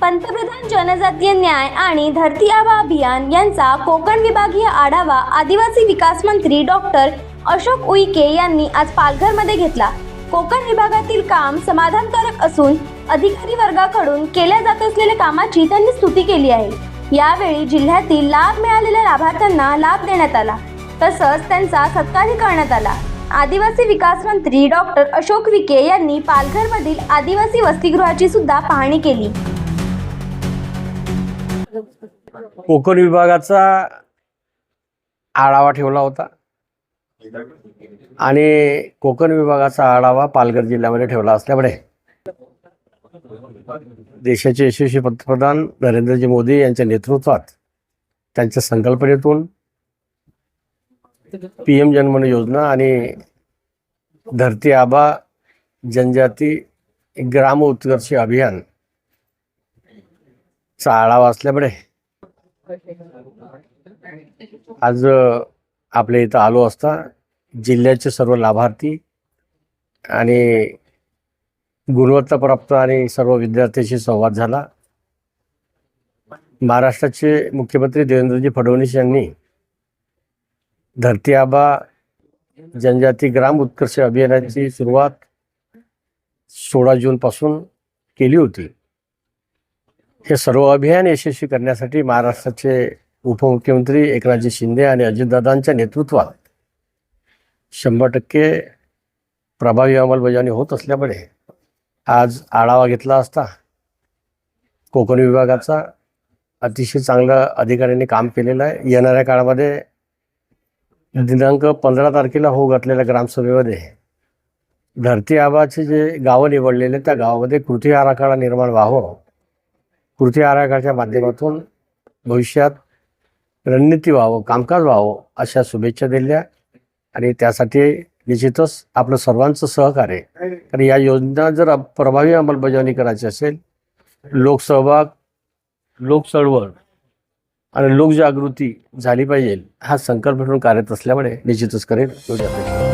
पंतप्रधान जनजातीय न्याय आणि धरती आबा अभियान यांचा कोकण विभागीय आढावा आदिवासी विकास मंत्री डॉक्टर अशोक उईके यांनी आज पालघरमध्ये घेतला. कोकण विभागातील काम समाधानकारक असून अधिकारी वर्गाकडून केल्या जात असलेल्या कामाची त्यांनी स्तुती केली आहे. यावेळी जिल्ह्यातील लाभ मिळालेल्या लाभार्थ्यांना लाभ देण्यात आला. तसंच त्यांचा सत्कारही करण्यात आला. आदिवासी विकास मंत्री डॉक्टर अशोक विके यांनी पालघरमधील आदिवासी वसतिगृहाची सुद्धा पाहणी केली. कोकण विभागाचा आढावा ठेवला होता. आणि कोकण विभागाचा आढावा पालघर जिल्ह्यामध्ये ठेवला असल्यामुळे देशाचे यशस्वी पंतप्रधान नरेंद्रजी मोदी यांच्या नेतृत्वात त्यांच्या संकल्पनेतून पी एम जनमन योजना आणि धरती आबा जनजाती ग्राम उत्कर्ष अभियान चा आढावा असल्यामुळे आज आपल्या इथं आलो असता जिल्ह्याचे सर्व लाभार्थी आणि गुणवत्ताप्राप्त आणि सर्व विद्यार्थ्यांशी संवाद झाला. महाराष्ट्राचे मुख्यमंत्री देवेंद्रजी फडणवीस यांनी धरती आबा जनजाती ग्राम उत्कर्ष अभियानाची सुरुवात सोळा जूनपासून केली होती. हे सर्व अभियान यशस्वी करण्यासाठी महाराष्ट्राचे उपमुख्यमंत्री एकनाथजी शिंदे आणि अजितदादांच्या नेतृत्वात शंभर टक्के प्रभावी अंमलबजावणी होत असल्यामुळे आज आढावा घेतला असता कोकण विभागाचा अतिशय चांगलं अधिकाऱ्यांनी काम केलेलं आहे. येणाऱ्या काळामध्ये दिनांक पंधरा तारखेला होऊ घातलेल्या ग्रामसभेमध्ये धरती आबाचे जे गावं निवडलेले त्या गावामध्ये कृती आराखडा निर्माण व्हावं. कृती आराखड्याच्या माध्यमातून भविष्यात रणनीती व्हावं कामकाज व्हावं अशा शुभेच्छा दिल्या. आणि त्यासाठी निश्चितच आपलं सर्वांचं सहकार्य. कारण या योजना जर प्रभावी अंमलबजावणी करायची असेल लोकसहभाग लोकचळवळ आणि लोकजागृती झाली पाहिजे हा संकल्प म्हणून कार्यरत असल्यामुळे निश्चितच करेल. एवढी अपेक्षा